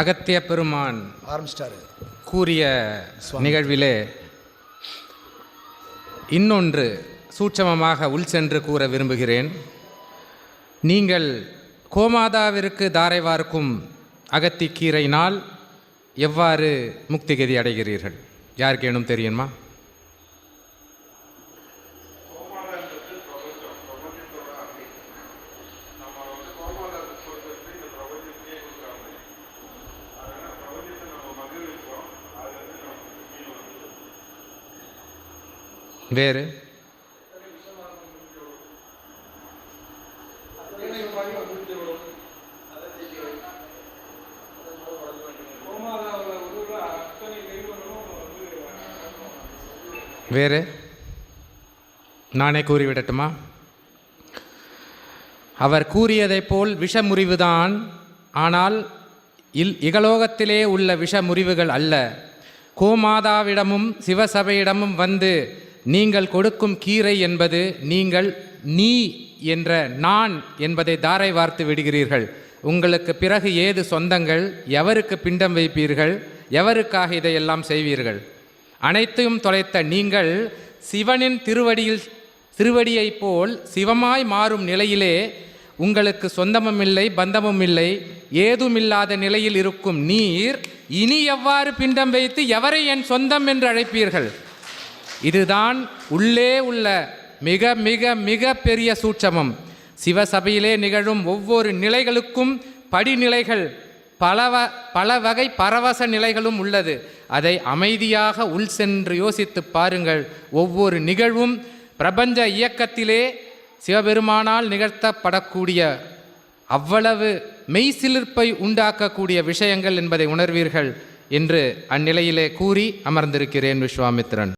அகத்திய பெருமான் ஆரம்பிச்சிட்டாரு. கூறிய நிகழ்விலே இன்னொன்று சூட்சமமாக உள் சென்று கூற விரும்புகிறேன். நீங்கள் கோமாதாவிற்கு தாரை வார்க்கும் அகத்திக்கீரையினால் எவ்வாறு முக்திகதி அடைகிறீர்கள்? யாருக்கேனும் தெரியுமா? வேறு? வேறு? நானே கூறிவிடட்டுமா? அவர் கூறியதைப் போல் விஷமுறிவுதான் ஆனால் இல் இகலோகத்திலே உள்ள விஷமுறிவுகள் அல்ல. கோமாதாவிடமும் சிவசபையிடமும் வந்து நீங்கள் கொடுக்கும் கீரை என்பது நீங்கள் நீ என்ற நான் என்பதை தாரை வார்த்து விடுகிறீர்கள். உங்களுக்கு பிறகு ஏது சொந்தங்கள் எவருக்கு பிண்டம் வைப்பீர்கள் எவருக்காக இதையெல்லாம் செய்வீர்கள்? அனைத்தையும் தொலைத்த நீங்கள் சிவனின் திருவடியில் திருவடியைப் போல் சிவமாய் மாறும் நிலையிலே உங்களுக்கு சொந்தமும் இல்லை பந்தமும் இல்லை ஏதுமில்லாத நிலையில் இருக்கும் நீர் இனி எவ்வாறு பிண்டம் வைத்து எவரை என் சொந்தம் என்று அழைப்பீர்கள்? இதுதான் உள்ளே உள்ள மிக மிக மிக பெரிய சூட்சமம். சிவசபையிலே நிகழும் ஒவ்வொரு நிலைகளுக்கும் படிநிலைகள் பலவ பல வகை பரவச நிலைகளும் உள்ளது. அதை அமைதியாக உள் சென்று யோசித்து பாருங்கள். ஒவ்வொரு நிகழ்வும் பிரபஞ்ச இயக்கத்திலே சிவபெருமானால் நிகழ்த்தப்படக்கூடிய அவ்வளவு மெய்சிலிர்ப்பை உண்டாக்கக்கூடிய விஷயங்கள் என்பதை உணர்வீர்கள் என்று அந்நிலையிலே கூறி அமர்ந்திருக்கிறேன் விஸ்வாமித்திரன்.